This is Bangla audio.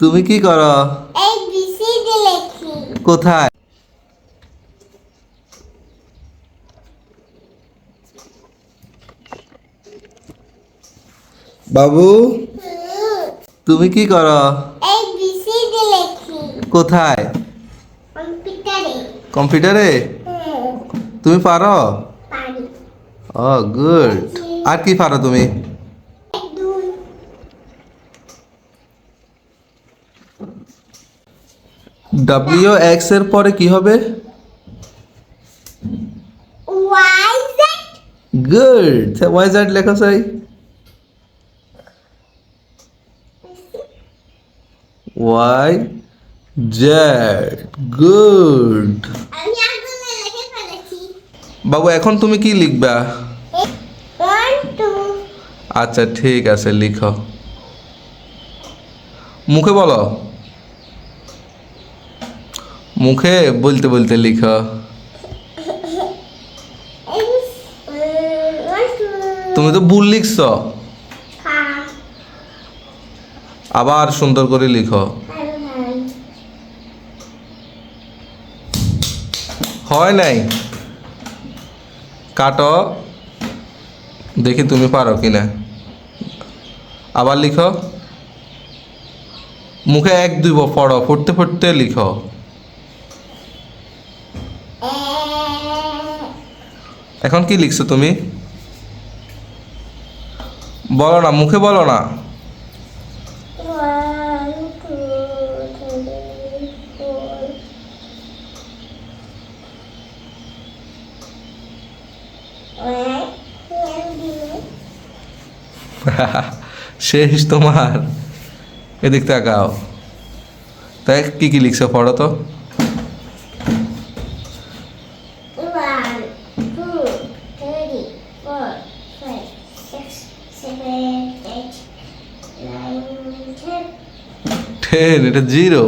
তুমি কি করো? কোথায়? বাবু? তুমি কি করো? কোথায়? কম্পিউটারে। তুমি পারো? ও গুড। আর কি পারো তুমি এক দুই ডাব্লিউ এক্সের পরে কি হবে? Y Z good Y Z লেখো চাই। ওয়াই জেড গুড বাবু এখন তুমি কি লিখবা? আচ্ছা ঠিক আছে লিখো। মুখে বলো। মুখে বলতে বলতে লিখো। তুমি তো ভুল লিখছো। আবার সুন্দর করে লিখো। হয় নাই? কাটো। দেখি তুমি পারো কি না আবার লিখো। মুখে এক দুই পড়ো, পড়তে পড়তে লিখো। এখন কি লিখছো তুমি? বলো না, মুখে বলো না। শেষ তোমার। এদিক তাকাও। তাই কি কি লিখছো পড়ো তো? টেন এটা জিরো